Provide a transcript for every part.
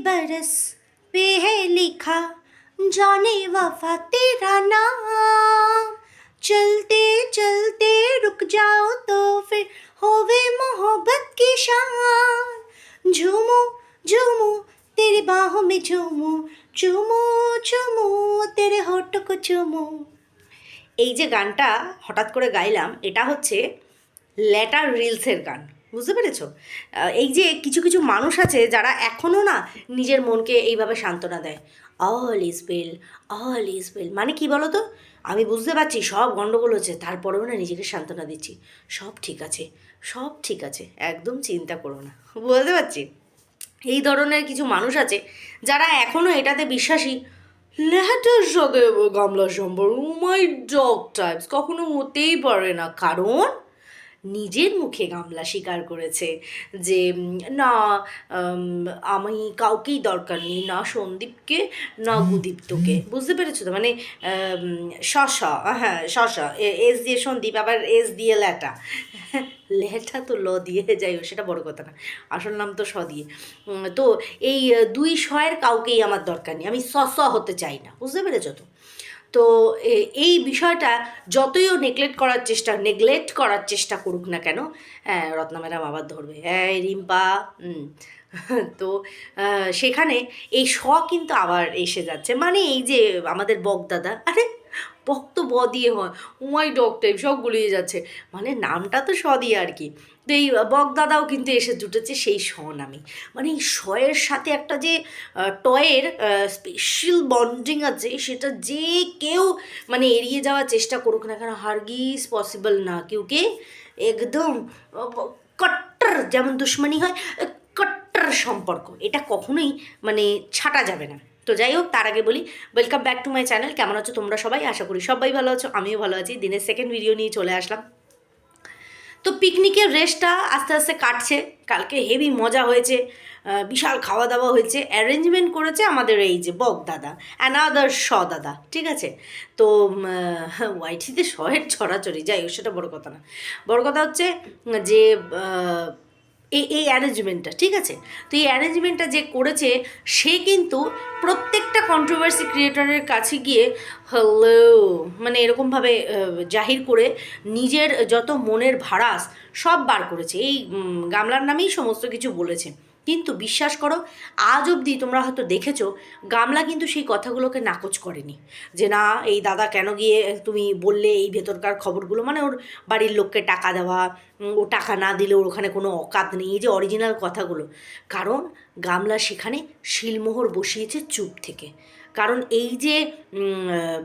बरस पे है लिखा जाने वफा तेरा नाम चलते चलते रुक जाओ तो फिर होवे मोहब्बत की शान झूमो झूमो तेरी बाहों में झूमो चुमो चुमो तेरे होठ को चुमो এই যে গানটা হঠাৎ করে গাইলাম এটা হচ্ছে লেটার রিলসের গান বুঝতে পেরেছ? এই যে কিছু কিছু মানুষ আছে যারা এখনও না নিজের মনকে এইভাবে সান্ত্বনা দেয়। All is well all is well মানে কি বলো তো আমি বুঝতে পারছি, সব গণ্ডগোল হচ্ছে, তারপরেও না নিজেকে সান্ত্বনা দিচ্ছি। সব ঠিক আছে, সব ঠিক আছে, একদম চিন্তা করো না। বুঝতে পারছি? এই ধরনের কিছু মানুষ আছে যারা এখনও এটাতে বিশ্বাসী। লেহাটার সাথে গামলার সম্পর্ক মাই ডগ টাইপস, কখনো হতেই পারে না। কারণ নিজের মুখে গামলা স্বীকার করেছে যে না আমি কাউকেই দরকার নেই না সন্দীপকে না গুদীপ্তকে বুঝতে পেরেছ তো? মানে শশা হ্যাঁ শশা এস দিয়ে সন্দীপ আবার এস দিয়ে ল্যাটা। লেটা তো ল দিয়ে যাই হোক সেটা বড় কথা না আসল নাম তো স দিয়ে। তো এই দুই শয়ের কাউকেই আমার দরকার নেই আমি স স হতে চাই না বুঝতে পেরেছ তো? তো এই বিষয়টা যতই ও নেগলেক্ট করার চেষ্টা নেগলেক্ট করার চেষ্টা করুক না কেন হ্যাঁ রত্না ম্যাডাম আবার ধরবে হ্যাঁ রিম্পা। তো সেখানে এই স কিন্তু আবার এসে যাচ্ছে। মানে এই যে আমাদের বকদাদা আরে, বক তো ব দিয়ে হয় উমাই ডক টাইপ সব গুলিয়ে যাচ্ছে। মানে নামটা তো স দিয়ে আর কি। তো এই বকদাদাও কিন্তু এসে জুটেছে সেই স নামে মানে এই শয়ের সাথে একটা যে টয়ের স্পেশাল বন্ডিং আছে সেটা যে কেউ মানে এড়িয়ে যাওয়ার চেষ্টা করুক না কেন হারগিস পসিবল না। কিউকে একদম আহ, কট্টর যেমন দুশ্মনী হয় কট্টর সম্পর্ক। এটা কখনোই মানে ছাটা যাবে না। তো যাই হোক তার আগে বলি welcome back to my channel কেমন আছো তোমরা সবাই? আশা করি সবাই ভালো আছো আমিও ভালো আছি। দিনের সেকেন্ড ভিডিও নিয়ে চলে আসলাম। তো পিকনিকের রেস্টটা আস্তে আস্তে কাটছে। কালকে হেভি মজা হয়েছে বিশাল খাওয়া দাওয়া হয়েছে। অ্যারেঞ্জমেন্ট করেছে আমাদের এই যে বক দাদা অ্যানাদার স দাদা, ঠিক আছে? তো ওয়াইটিতে শয়ের ছড়াছড়ি, যাই সেটা বড় কথা না। বড় কথা হচ্ছে যে এই এই অ্যারেঞ্জমেন্টটা ঠিক আছে? তো এই অ্যারেঞ্জমেন্টটা যে করেছে, সে কিন্তু প্রত্যেকটা কন্ট্রোভার্সি ক্রিয়েটরের কাছে গিয়ে হ্যালো মানে এরকমভাবে জাহির করে নিজের যত মনের ভাড়াস সব বার করেছে। এই গামলার নামেই সমস্ত কিছু বলেছে। কিন্তু বিশ্বাস করো, আজ অবধি তোমরা হয়তো দেখেছ, গামলা কিন্তু সেই কথাগুলোকে নাকচ করেনি। যে না, এই দাদা কেন গিয়ে তুমি বললে এই ভেতরকার খবরগুলো? মানে ওর বাড়ির লোককে টাকা দেওয়া ও টাকা না দিলে ওর ওখানে কোনো অকাত নেই, এই যে অরিজিনাল কথাগুলো। কারণ গামলা সেখানে শিলমোহর বসিয়েছে চুপ থেকে। কারণ এই যে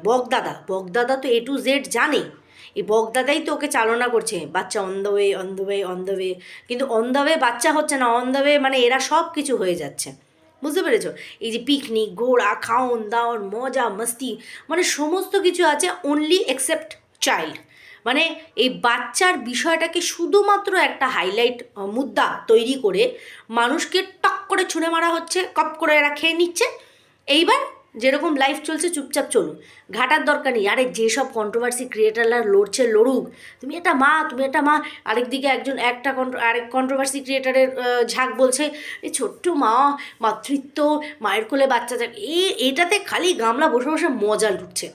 বকদাদা বকদাদা তো এ টু জেড জানে। এই বকদাদাই তো ওকে চালনা করছে, বাচ্চা on the way on way on কিন্তু অন দ্য বাচ্চা হচ্ছে না অন মানে এরা সব কিছু হয়ে যাচ্ছে। বুঝতে পেরেছ? এই যে পিকনিক ঘোরা, খাওন, দাওন, মজা, মস্তি মানে সমস্ত কিছু আছে অনলি এক্সেপ্ট চাইল্ড মানে এই বাচ্চার বিষয়টাকে শুধুমাত্র একটা হাইলাইট মুদ্রা তৈরি করে মানুষকে টক করে ছুঁড়ে মারা হচ্ছে, কপ করে এরা খেয়ে নিচ্ছে। এইবার যেরকম লাইফ চলছে, চুপচাপ চলুন। ঘাটার দরকার নেই। আরে, যেসব কন্ট্রোভার্সি ক্রিয়েটাররা লড়ছে, লড়ুক। তুমি এটা মা, তুমি এটা মা আরেকদিকে একজন একটা আরেক কন্ট্রোভার্সি ক্রিয়েটারের ঝাঁক বলছে এই ছোট্ট মা, মাতৃত্ব, মায়ের কোলে বাচ্চা যাক এ, এটাতে খালি গামলা বসে বসে মজা লুটছে।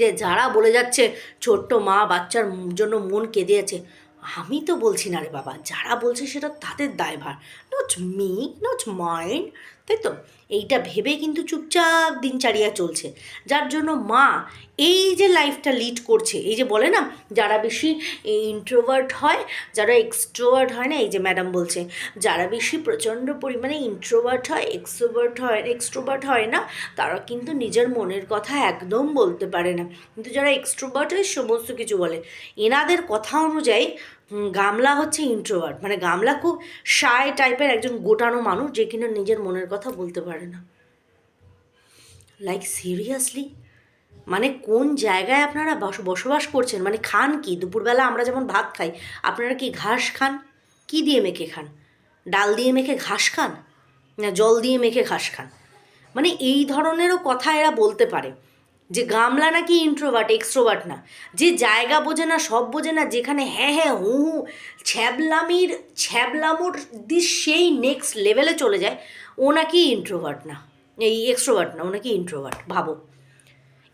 যে যারা বলে যাচ্ছে, ছোট্ট মা, বাচ্চার জন্য মন কেঁদে আছে। আমি তো বলছি না রে বাবা, যারা বলছে সেটা তাদের দায়ভার। নট মি নট মাইন্ড তাই তো? এইটা ভেবে কিন্তু চুপচাপ দিন চারিয়া চলছে। যার জন্য মা এই যে লাইফটা লিড করছে, এই যে বলে না, যারা বেশি ইন্ট্রোভার্ট হয়, যারা এক্সট্রোভার্ট হয় না, এই যে ম্যাডাম বলছে, যারা বেশি প্রচণ্ড পরিমাণে ইন্ট্রোভার্ট হয় এক্সট্রোভার্ট হয় এক্সট্রোভার্ট হয় না, তারা কিন্তু নিজের মনের কথা একদম বলতে পারে না। কিন্তু যারা এক্সট্রোভার্ট হয়, সমস্ত কিছু বলে। এনাদের কথা অনুযায়ী গামলা হচ্ছে ইন্ট্রোভার্ট মানে গামলা খুব শায় টাইপের একজন গোটানো মানুষ যে কিনা নিজের মনের কথা বলতে পারে না। লাইক সিরিয়াসলি মানে কোন জায়গায় আপনারা বস বসবাস করছেন? মানে খান কি? দুপুরবেলা আমরা যেমন ভাত খাই, আপনারা কি ঘাস খান? কি দিয়ে মেখে খান? ডাল দিয়ে মেখে ঘাস খান? না জল দিয়ে মেখে ঘাস খান? মানে এই ধরনেরও কথা এরা বলতে পারে। যে গামলা নাকি ইন্ট্রোভার্ট এক্সট্রোভার্ট না। যে জায়গা বোঝে না, সব বোঝে না, যেখানে হ্যাঁ হ্যাঁ হু হু, ছ্যাবলামির, ছ্যাবলামোর দিস সেই নেক্সট লেভেলে চলে যায়। ও নাকি ইন্ট্রোভার্ট না, এই এক্সট্রোভার্ট না, ও নাকি ইন্ট্রোভার্ট ভাবো।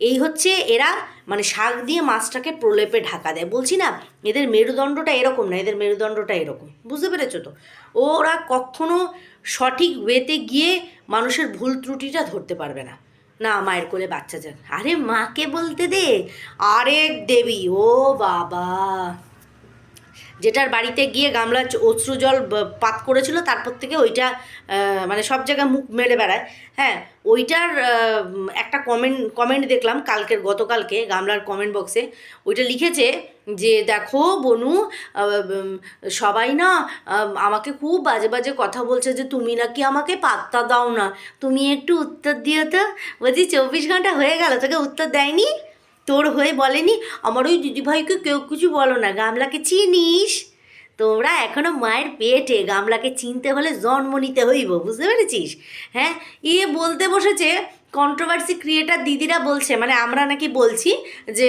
এই হচ্ছে এরা মানে শাক দিয়ে মাছটাকে প্রলেপে ঢাকা দেয়। বলছি না, এদের মেরুদণ্ডটা এরকম না, এদের মেরুদণ্ডটা এরকম। বুঝতে পেরেছ তো? ওরা কখনো সঠিক ওয়েতে গিয়ে মানুষের ভুল ত্রুটিটা ধরতে পারবে না। না মায়ের কোলে বাচ্চা যান আরে মাকে বলতে দে। আরে দেবী ও বাবা। যেটার বাড়িতে গিয়ে গামলা অশ্রু জল পাত করেছিল, তারপর থেকে ওইটা মানে সব জায়গায় মুখ মেলে বেড়ায়। হ্যাঁ ওইটার একটা কমেন্ট কমেন্ট দেখলাম কালকের, গতকালকে গামলার কমেন্ট বক্সে ওইটা লিখেছে যে, দেখো বনু সবাই না আমাকে খুব বাজে বাজে কথা বলছে যে, তুমি নাকি আমাকে পাত্তা দাও না। তুমি একটু উত্তর দিও তো। বলছি, চব্বিশ ঘণ্টা হয়ে গেল, তোকে উত্তর দেয়নি? তোর হয়ে বলেনি? আমার ওই দিদিভাইকে কেউ কিছু বলো না। গামলাকে চিনিস? তোমরা এখনও মায়ের পেটে। গামলাকে চিনতে হলে জন্ম নিতে হইব, বুঝতে পেরেছিস? হ্যাঁ? এ বলতে বসেছে কন্ট্রোভার্সি ক্রিয়েটার দিদিরা বলছে মানে আমরা নাকি বলছি যে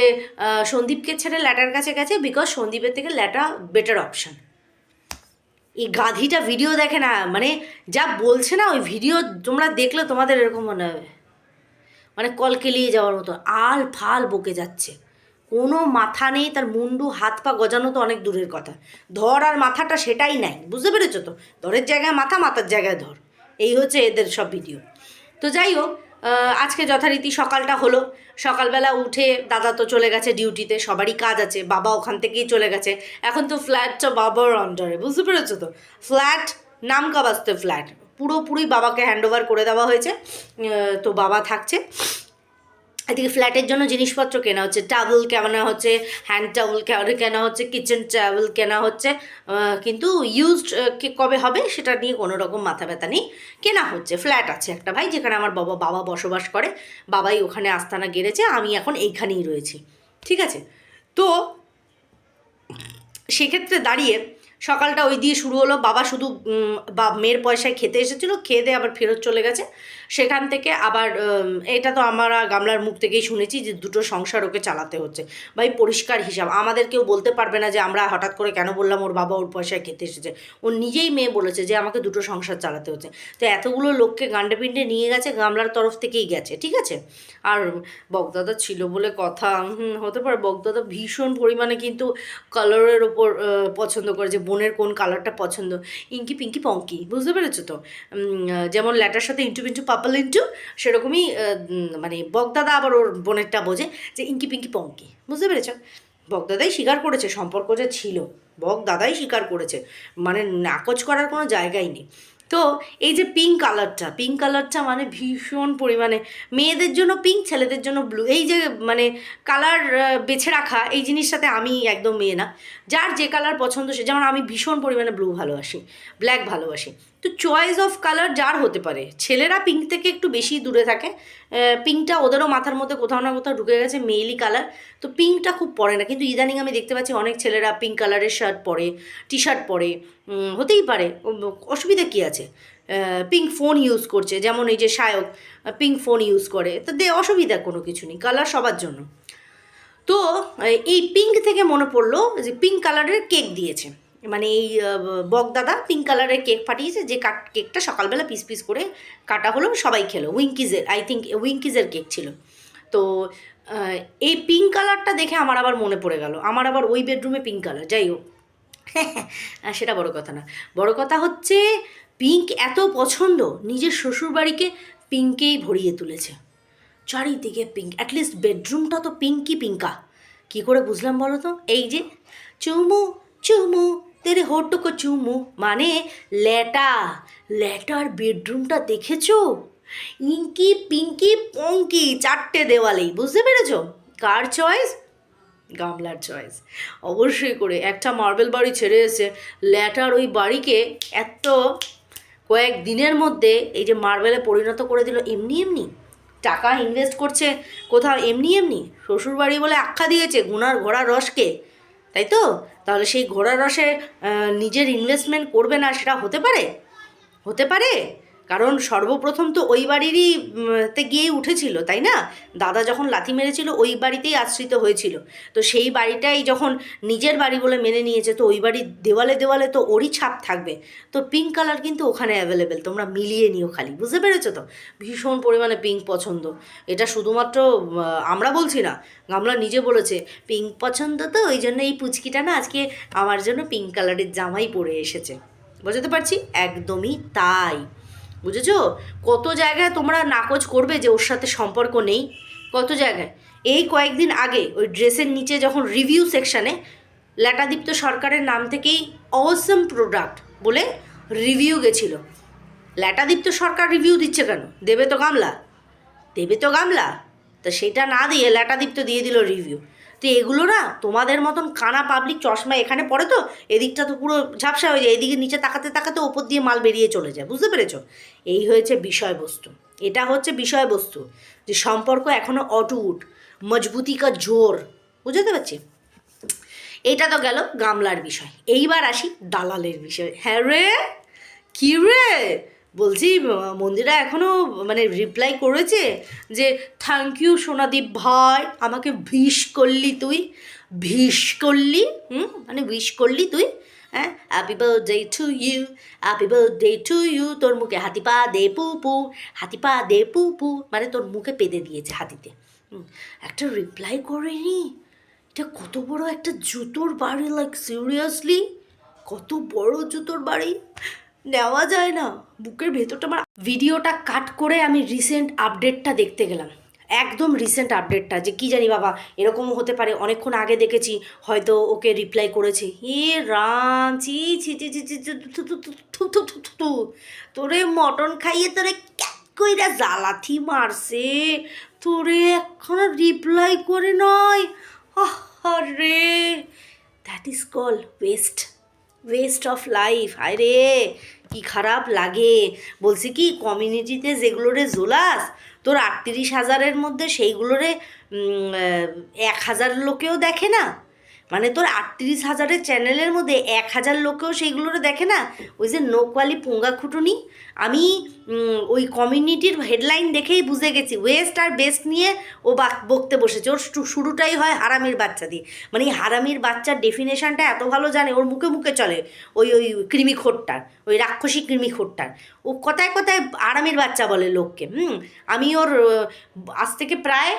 সন্দীপকে ছেড়ে ল্যাটার কাছে গেছে বিকজ সন্দীপের থেকে ল্যাটা বেটার অপশন এই গাধিটা ভিডিও দেখে না মানে যা বলছে না, ওই ভিডিও তোমরা দেখলে তোমাদের এরকম মনে হবে। মানে কল কেলিয়ে যাওয়ার মতো, আল ফাল বকে যাচ্ছে। কোনো মাথা নেই, তার মুন্ডু, হাত পা গজানো তো অনেক দূরের কথা। ধর আর মাথাটা সেটাই নাই, বুঝতে পেরেছ তো? ধরের জায়গায় মাথা, মাথার জায়গায় ধর। এই হচ্ছে এদের সব ভিডিও তো যাই হোক আজকে যথারীতি সকালটা হলো। সকালবেলা উঠে দাদা তো চলে গেছে ডিউটিতে সবারই কাজ আছে, বাবা ওখান থেকেই চলে গেছে। এখন তো ফ্ল্যাটটা বাবার অন্ডারে বুঝতে পেরেছ তো? ফ্ল্যাট নাম কাবাস্তে ফ্ল্যাট পুরোপুরি বাবাকে হ্যান্ড ওভার করে দেওয়া হয়েছে। তো বাবা থাকছে। এদিকে ফ্ল্যাটের জন্য জিনিসপত্র কেনা হচ্ছে। টাবল কেনা হচ্ছে হ্যান্ড টাবল কেনা হচ্ছে কিচেন টাবল কেনা হচ্ছে। কিন্তু ইউজড কবে হবে সেটা নিয়ে কোনো রকম মাথা ব্যথা নেই। কেনা হচ্ছে ফ্ল্যাট আছে একটা ভাই, যেখানে আমার বাবা বাবা বসবাস করে। বাবাই ওখানে আস্তানা গেড়েছে, আমি এখন এইখানেই রয়েছি। ঠিক আছে? তো সেক্ষেত্রে দাঁড়িয়ে সকালটা ওই দিয়ে শুরু হলো। বাবা শুধু বা মেয়ের পয়সায় খেতে এসেছিল, খেয়ে দিয়ে আবার ফেরত চলে গেছে। সেখান থেকে আবার এটা তো আমরা গামলার মুখ থেকেই শুনেছি যে দুটো সংসার ওকে চালাতে হচ্ছে। ভাই, পরিষ্কার হিসাব। আমাদের কেউ বলতে পারবে না যে আমরা হঠাৎ করে কেন বললাম ওর বাবা ওর পয়সায় খেতে এসেছে। ও নিজেই মেয়ে বলেছে যে আমাকে দুটো সংসার চালাতে হচ্ছে। তো এতগুলো লোককে গান্ডে পিন্ডে নিয়ে গেছে, গামলার তরফ থেকেই গেছে, ঠিক আছে? আর বকদাদা ছিল বলে কথা হতে পারে। বকদাদা ভীষণ পরিমাণে কিন্তু কালারের ওপর পছন্দ করে যে বোনের কোন কালারটা পছন্দ? ইঙ্কি পিঙ্কি পঙ্কি, বুঝতে পেরেছ তো? যেমন ল্যাটার সাথে ইন্টু পিন্টু পাপল ইন্টু, সেরকমই মানে বগদাদা আবার ওর বোনেরটা বোঝে যে ইঙ্কি পিঙ্কি পঙ্কি, বুঝতে পেরেছ? বগদাদাই স্বীকার করেছে, সম্পর্ক যে ছিল বক দাদাই স্বীকার করেছে মানে নাকচ করার কোনো জায়গাই নেই। তো এই যে পিঙ্ক কালারটা পিঙ্ক কালারটা মানে ভীষণ পরিমাণে মেয়েদের জন্য পিঙ্ক ছেলেদের জন্য ব্লু এই যে মানে কালার বেছে রাখা এই জিনিসটাতে আমি একদম মেয়ে না। যার যে কালার পছন্দ সে, যেমন আমি ভীষণ পরিমাণে ব্লু ভালোবাসি ব্ল্যাক ভালোবাসি। তো চয়েস অফ কালার যার হতে পারে। ছেলেরা পিঙ্ক থেকে একটু বেশি দূরে থাকে। পিঙ্কটা ওদেরও মাথার মধ্যে কোথাও না কোথাও ঢুকে গেছে মেইলি কালার তো পিঙ্কটা খুব পরে না, কিন্তু ইদানিং আমি দেখতে পাচ্ছি অনেক ছেলেরা পিঙ্ক কালারের শার্ট পরে টি শার্ট পরে হতেই পারে। অসুবিধা কী আছে? পিঙ্ক ফোন ইউজ করছে, যেমন এই যে সায়ক পিঙ্ক ফোন ইউজ করে। তো দে, অসুবিধা কোনো কিছু নেই কালার সবার জন্য। তো, এই পিঙ্ক থেকে মনে পড়ল যে পিঙ্ক কালারের কেক দিয়েছে। মানে এই বকদাদা পিঙ্ক কালারের কেক পাঠিয়েছে, যে কাট কেকটা সকালবেলা পিস পিস করে কাটা হলো, সবাই খেলো। উইঙ্কিজের আই থিঙ্ক উইঙ্কিজের কেক ছিল। তো এই পিঙ্ক কালারটা দেখে আমার আবার মনে পড়ে গেল। আমার আবার ওই বেডরুমে পিঙ্ক কালার যাই হোক। আর সেটা বড় কথা না। বড় কথা হচ্ছে পিঙ্ক এত পছন্দ, নিজের শ্বশুরবাড়িকে পিঙ্কেই ভরিয়ে তুলেছে। চারিদিকে পিঙ্ক অ্যাটলিস্ট বেডরুমটা তো পিঙ্কই পিঙ্কা কি করে বুঝলাম বলো তো? এই যে, চুমু চুমু তেরে হোটুকো চুমু মানে ল্যাটা ল্যাটার বেডরুমটা দেখেছ? ইঙ্কি পিঙ্কি পঙ্কি চারটে দেওয়ালেই, বুঝতে পেরেছ? কার চয়েস গামলার চয়েস অবশ্যই করে, একটা মার্বেল বাড়ি ছেড়ে এসে ল্যাটার ওই বাড়িকে এত কয়েক দিনের মধ্যে এই যে মার্বেলে পরিণত করে দিল, এমনি এমনি? টাকা ইনভেস্ট করছে কোথাও, এমনি এমনি? শ্বশুরবাড়ি বলে আখ্যা দিয়েছে, গুনার ঘোড়া রসকে। তাই তো? তাহলে সেই ঘোড়ার রসে নিজের ইনভেস্টমেন্ট করবে না সেটা হতে পারে? হতে পারে? কারণ সর্বপ্রথম তো ওই বাড়িরই তে গিয়েই উঠেছিল, তাই না? দাদা যখন লাথি মেরেছিল, ওই বাড়িতেই আশ্রিত হয়েছিল। তো সেই বাড়িটাই যখন নিজের বাড়ি বলে মেনে নিয়েছে, তো ওই বাড়ির দেওয়ালে দেওয়ালে তো ওরই ছাপ থাকবে। তো পিঙ্ক কালার কিন্তু ওখানে অ্যাভেলেবেল তোমরা মিলিয়ে নিও খালি, বুঝতে পেরেছ তো? ভীষণ পরিমাণে পিঙ্ক পছন্দ। এটা শুধুমাত্র আমরা বলছি না, গামলা নিজে বলেছে পিঙ্ক পছন্দ তো, ওই জন্য এই পুচকিটা না আজকে আমার জন্য পিঙ্ক কালারের জামাই পরে এসেছে। বুঝতে পারছি? একদমই তাই। বুঝেছ? কত জায়গায় তোমরা নাকচ করবে যে ওর সাথে সম্পর্ক নেই? কত জায়গায়? এই কয়েকদিন আগে ওই ড্রেসের নিচে যখন রিভিউ সেকশানে ল্যাটাদীপ্ত সরকারের নাম থেকেই অসম প্রোডাক্ট বলে রিভিউ গেছিল। ল্যাটাদীপ্ত সরকার রিভিউ দিচ্ছে কেন? দেবে তো গামলা। দেবে তো গামলা। তা সেটা না দিয়ে ল্যাটাদীপ্ত দিয়ে দিল রিভিউ তো এগুলো না তোমাদের মতন কানা পাবলিক চশমা এখানে পড়ে তো, এদিকটা তো পুরো ঝাপসা হয়ে যায়, এদিকে নিচে তাকাতে তাকাতে ওপর দিয়ে মাল বেরিয়ে চলে যায়, বুঝতে পেরেছ? এই হয়েছে বিষয়বস্তু। এটা হচ্ছে বিষয়বস্তু যে সম্পর্ক এখনও অটুট, মজবুতি কা জোর বুঝতে পারছি? এটা তো গেল গামলার বিষয়। এইবার আসি দালালের বিষয়। হ্যাঁ রে? কী রে? বলছি মন্দিরা এখনও মানে রিপ্লাই করেছে যে থ্যাংক ইউ সোনাদীপ ভাই, আমাকে ভিস করলি তুই ভিস করলি, হুম মানে ভিস করলি তুই হ্যাঁ happy birthday to you happy birthday to you তোর মুখে হাতি পা দে পু পু হাতি পা দে পু পু মানে তোর মুখে পেদে দিয়েছে হাতিতে একটা রিপ্লাই করেনি, এটা কত বড় একটা জুতোর বাড়ি লাইক সিরিয়াসলি কত বড় জুতোর বাড়ি? নেওয়া যায় না। বুকের ভেতরটা আমার ভিডিওটা কাট করে আমি রিসেন্ট আপডেটটা দেখতে গেলাম। একদম রিসেন্ট আপডেটটা যে কি জানি বাবা এরকম হতে পারে, অনেকক্ষণ আগে দেখেছি, হয়তো ওকে রিপ্লাই করেছে। এ রাম চি ছি ছি চি চি তোরে মটন খাইয়ে তোরে কইরা জ্বালাথি মারছে। তোরে এখনও রিপ্লাই করে নয় রে that is call waste waste of life হায় রে কি খারাপ লাগে। বলছি কি কমিউনিটিতে যেগুলোরে জোলাস, তোর আটত্রিশ হাজারের মধ্যে সেইগুলোরে এক হাজার লোকেও দেখে না? মানে তোর আটত্রিশ হাজারের চ্যানেলের মধ্যে এক হাজার লোকেও সেইগুলোরে দেখে না? ওই যে নোকওয়ালি পুঙ্গা খুটুনি? আমি ওই কমিউনিটির হেডলাইন দেখেই বুঝে গেছি। ওয়েস্ট আর বেস্ট নিয়ে ও বাক, বকতে বসেছে। ওর শুরুটাই হয় হারামির বাচ্চা দিয়ে। মানে এই হারামির বাচ্চার ডেফিনেশনটা এত ভালো জানে, ওর মুখে মুখে চলে ওই ওই কৃমি খোট্টার, ওই রাক্ষসী কৃমি খোট্টার। ও কথায় কথায় হারামির বাচ্চা বলে লোককে। হুম, আমি ওর, আজ থেকে প্রায়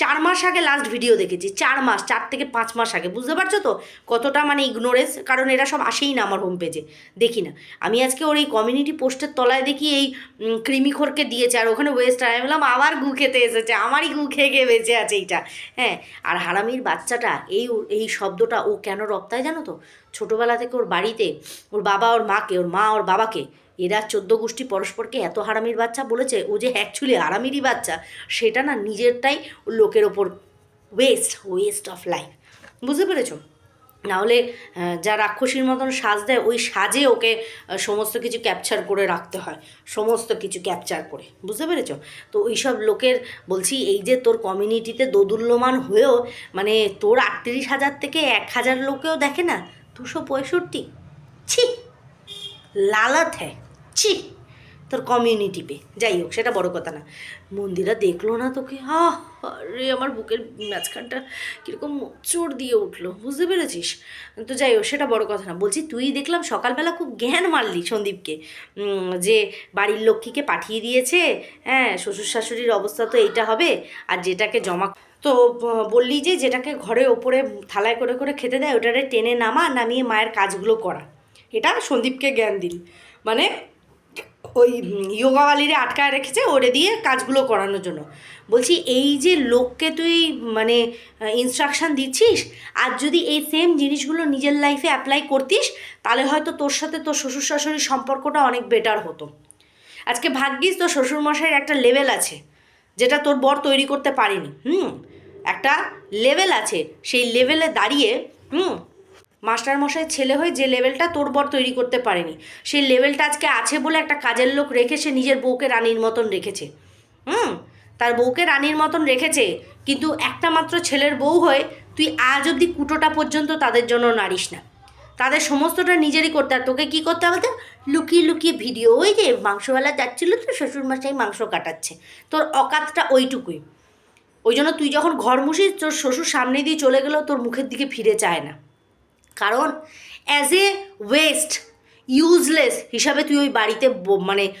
চার মাস আগে লাস্ট ভিডিও দেখেছি, চার মাস, চার থেকে পাঁচ মাস আগে। বুঝতে পারছ তো? কতটা মানে ইগনোরেন্স কারণ এরা সব আসেই না আমার হোম পেজে দেখি না। আমি আজকে ওর এই কমিউনিটি পোস্টের তলায় দেখি এই কৃমিখোরকে দিয়েছে, আর ওখানে ওয়েস্ট আমি বললাম আবার গু খেতে এসেছে, আমারই গু খেয়ে খেয়ে বেঁচে আছে এইটা। হ্যাঁ আর হারামির বাচ্চাটা, এই এই শব্দটা ও কেন রপ্তায় জানো তো? ছোটোবেলা থেকে ওর বাড়িতে, ওর বাবা ওর মাকে, ওর মা ওর বাবাকে এরা চোদ্দ গোষ্ঠী পরস্পরকে এত হারামির বাচ্চা বলেছে, ও যে অ্যাকচুয়ালি হারামিরই বাচ্চা, সেটা না নিজেরটাই লোকের ওপর ওয়েস্ট ওয়েস্ট অফ লাইফ বুঝতে পেরেছ? নাহলে যা রাক্ষসীর মতন সাজ দেয়, ওই সাজে ওকে সমস্ত কিছু ক্যাপচার করে রাখতে হয়, সমস্ত কিছু ক্যাপচার করে। বুঝতে পেরেছ? তো ওইসব লোকের, বলছি, এই যে তোর কমিউনিটিতে দোদুল্যমান হয়েও মানে তোর আটত্রিশ হাজার থেকে এক হাজার লোকেও দেখে না, দুশো পঁয়ষট্টি? ছি! লালত হ্যাঁ ছি, তোর কমিউনিটি পে যাই হোক, সেটা বড় কথা না। মন্দিরা দেখল না তোকে? হা রে আমার বুকের মাঝখানটা কীরকম চোর দিয়ে উঠল। বুঝতে পেরেছিস? তো যাই হোক, সেটা বড় কথা না। বলছি, তুই দেখলাম সকালবেলা খুব জ্ঞান মারলি সন্দীপকে। যে বাড়ির লক্ষ্মীকে পাঠিয়ে দিয়েছে। হ্যাঁ শ্বশুর শাশুড়ির অবস্থা তো এইটা হবে। আর যেটাকে জমা তো বললি যে, যেটাকে ঘরে ওপরে থালায় করে করে খেতে দেয়, ওটারে টেনে নামা, নামিয়ে মায়ের কাজগুলো করা। এটা সন্দীপকে জ্ঞান দিল। মানে ওই ইয়োগা ইয়োগাওয়ালিরে আটকায় রেখেছে ওরে দিয়ে কাজগুলো করানোর জন্য। বলছি, এই যে লোককে তুই মানে ইনস্ট্রাকশান দিচ্ছিস, আর যদি এই সেম জিনিসগুলো নিজের লাইফে অ্যাপ্লাই করতিস, তাহলে হয়তো তোর সাথে তোর শ্বশুর শাশুড়ির সম্পর্কটা অনেক বেটার হতো। আজকে ভাগ্যিস তোর শ্বশুরমশাইয়ের একটা লেভেল আছে, যেটা তোর বর তৈরি করতে পারেনি। হুম, একটা লেভেল আছে, সেই লেভেলে দাঁড়িয়ে, হুম মাস্টার মশাই ছেলে হয়ে যে লেভেলটা তোর বর তৈরি করতে পারেনি, সেই লেভেলটা আজকে আছে বলে একটা কাজের লোক রেখে সে নিজের বউকে রানীর মতন রেখেছে। হুম? তার বউকে রানীর মতন রেখেছে, কিন্তু একটা মাত্র ছেলের বউ হয়ে তুই আজ অবধি কুটোটা পর্যন্ত তাদের জন্য নারিস না। তাদের সমস্তটা নিজেরই করতে আর তোকে কী করতে হবে লুকিয়ে লুকিয়ে ভিডিও, ওই যে মাংসওয়ালা যাচ্ছিল তো শ্বশুরমশাই মাংস কাটাচ্ছে। তোর অকাতটা ওইটুকুই। ওই জন্য তুই যখন ঘর মুছিস, তোর শ্বশুর সামনে দিয়ে চলে গেলেও তোর মুখের দিকে ফিরে চায় না। কারণ অ্যাজ এ ওয়েস্ট ইউজলেস হিসাবে তুই ওই বাড়িতে মানে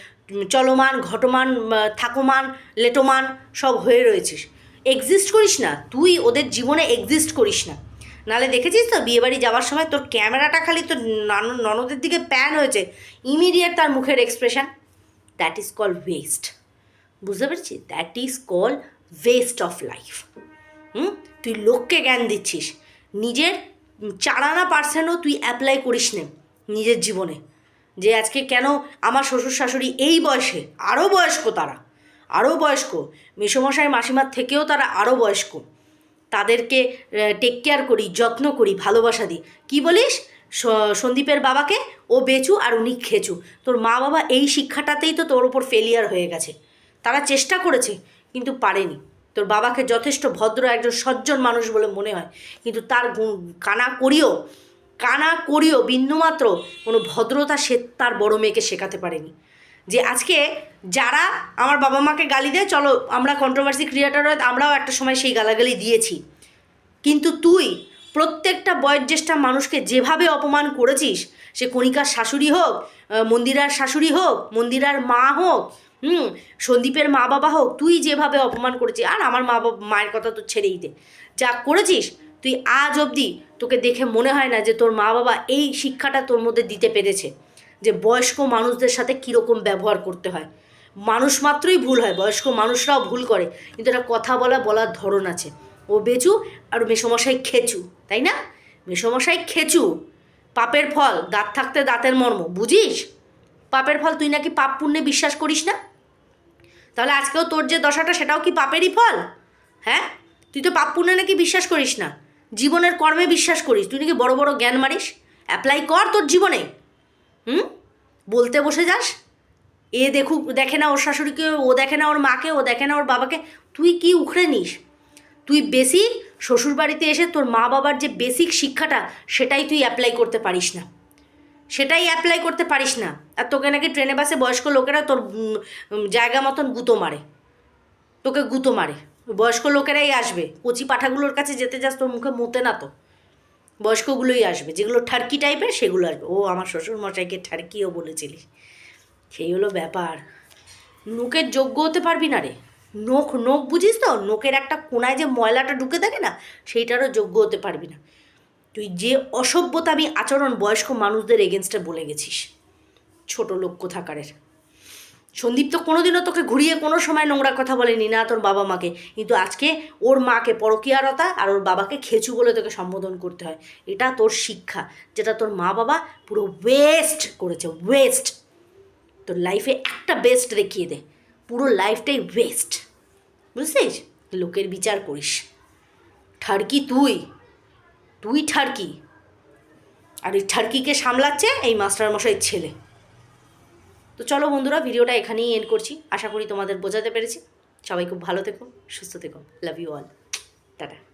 চলমান, ঘটমান থাকমান, লেটমান সব হয়ে রয়েছিস। এক্সিস্ট করিস না, তুই ওদের জীবনে এক্সিস্ট করিস না। নালে দেখেছিস তো বিয়েবাড়ি যাওয়ার সময় তোর ক্যামেরাটা খালি তোর নান- ননদের দিকে প্যান হয়েছে ইমিডিয়েট তার মুখের expression that is call waste বুঝতে পেরেছিস that is call waste of life হুম? তুই লোককে জ্ঞান দিচ্ছিস। নিজের চারানা পার্সেন্টও তুই অ্যাপ্লাই করিস নে নিজের জীবনে। যে আজকে কেন আমার শ্বশুর শাশুড়ি এই বয়সে আরও বয়স্ক তারা আরও বয়স্ক, মেসোমশাই মাসিমার থেকেও তারা আরও বয়স্ক, তাদেরকে টেক কেয়ার করি, যত্ন করি, ভালোবাসা দিই। কী বলিস? সন্দীপের বাবাকে ও বেচু আর উনি খেচু। তোর মা বাবা এই শিক্ষাটাতেই তো তোর ওপর ফেলিয়ার হয়ে গেছে। তারা চেষ্টা করেছে, কিন্তু পারেনি। তোর বাবাকে যথেষ্ট ভদ্র একজন সজ্জন মানুষ বলে মনে হয়। কিন্তু তার কানা করিও কানা করিও বিন্দুমাত্র কোনো ভদ্রতা সে তার বড় মেয়েকে শেখাতে পারেনি। যে আজকে যারা আমার বাবা মাকে গালি দেয়, চলো আমরা কন্ট্রোভার্সি ক্রিয়েটার হয় আমরাও একটা সময় সেই গালাগালি দিয়েছি। কিন্তু তুই প্রত্যেকটা বয়োজ্যেষ্ঠা মানুষকে যেভাবে অপমান করেছিস, সে কণিকার শাশুড়ি হোক মন্দিরার শাশুড়ি হোক, মন্দিরার মা হোক হুম, সন্দীপের মা বাবা হোক, তুই যেভাবে অপমান করেছিস, আর আমার মা বাবা মায়ের কথা তো ছেড়েই দে। যা করেছিস, তুই আজ অবধি তোকে দেখে মনে হয় না যে তোর মা বাবা এই শিক্ষাটা তোর মধ্যে দিতে পেরেছে, যে বয়স্ক মানুষদের সাথে কীরকম ব্যবহার করতে হয়। মানুষ মাত্রই ভুল হয়, বয়স্ক মানুষরাও ভুল করে, কিন্তু একটা কথা বলা, বলার ধরন আছে। ও বেচু আর মেসমশাই খেচু, তাই না? মেসমশাই খেচু, পাপের ফল, দাঁত থাকতে দাঁতের মর্ম, বুঝিস? পাপের ফল তুই নাকি পাপ পুণ্যে বিশ্বাস করিস না? তাহলে আজকেও তোর যে দশাটা সেটাও কি পাপেরই ফল? হ্যাঁ? তুই তো পাপ পুণ্যে নাকি বিশ্বাস করিস না। জীবনের কর্মে বিশ্বাস করিস। তুই নাকি বড় বড় জ্ঞান মারিস? অ্যাপ্লাই কর তোর জীবনে। হুম? বলতে বসে যাস। এ দেখুক, দেখে না ওর শাশুড়িকে, ও দেখে না ওর মাকে, ও দেখে না ওর বাবাকে। তুই কি উখড়ে নিস? তুই বেসিক শ্বশুরবাড়িতে এসে তোর মা বাবার যে বেসিক শিক্ষাটা, সেটাই তুই অ্যাপ্লাই করতে পারিস না। সেটাই অ্যাপ্লাই করতে পারিস না। আর তোকে নাকি ট্রেনে, বাসে বয়স্ক লোকেরা তোর জায়গা মতন গুঁতো মারে। তোকে গুঁতো মারে। বয়স্ক লোকেরাই আসবে। কচি পাঠাগুলোর কাছে যেতে যাস, তোর মুখে মতে না তো। বয়স্কগুলোই আসবে। যেগুলো ঠার্কি টাইপের সেগুলো আসবে। ও আমার শ্বশুর মশাইকে ঠার্কিও বলেছিলিস সেই হলো ব্যাপার। নোকের যোগ্য হতে পারবি না রে। নোখ নোখ বুঝিস তো? নোকের একটা কোনায় যে ময়লাটা ঢুকে থাকে না, সেইটারও যোগ্য হতে পারবি না। তুই যে অসভ্যতামি আচরণ বয়স্ক মানুষদের এগেনস্টে বলে গেছিস, ছোট লোক কোথাকারের? সন্দীপ তো কোনোদিনও তোকে ঘুরিয়ে কোনো সময় নোংরা কথা বলেনি না তোর বাবা মাকে। কিন্তু আজকে ওর মাকে পরকীয়ারতা আর ওর বাবাকে খেচু বলে তোকে সম্বোধন করতে হয়। এটা তোর শিক্ষা, যেটা তোর মা বাবা পুরো ওয়েস্ট করেছে ওয়েস্ট তোর লাইফে একটা বেস্ট দেখিয়ে দে, পুরো লাইফটাই ওয়েস্ট বুঝছিস? লোকের বিচার করিস। ঠারকি তুই। তুই ঠারকি। আর এই ঠারকিকে সামলাচ্ছে এই মাস্টারমশাইয়ের ছেলে। তো চলো বন্ধুরা, ভিডিওটা এখানেই এন্ড করছি। আশা করি তোমাদের বোঝাতে পেরেছি। সবাই খুব ভালো থেকো, সুস্থ থেকো। Love you all tata.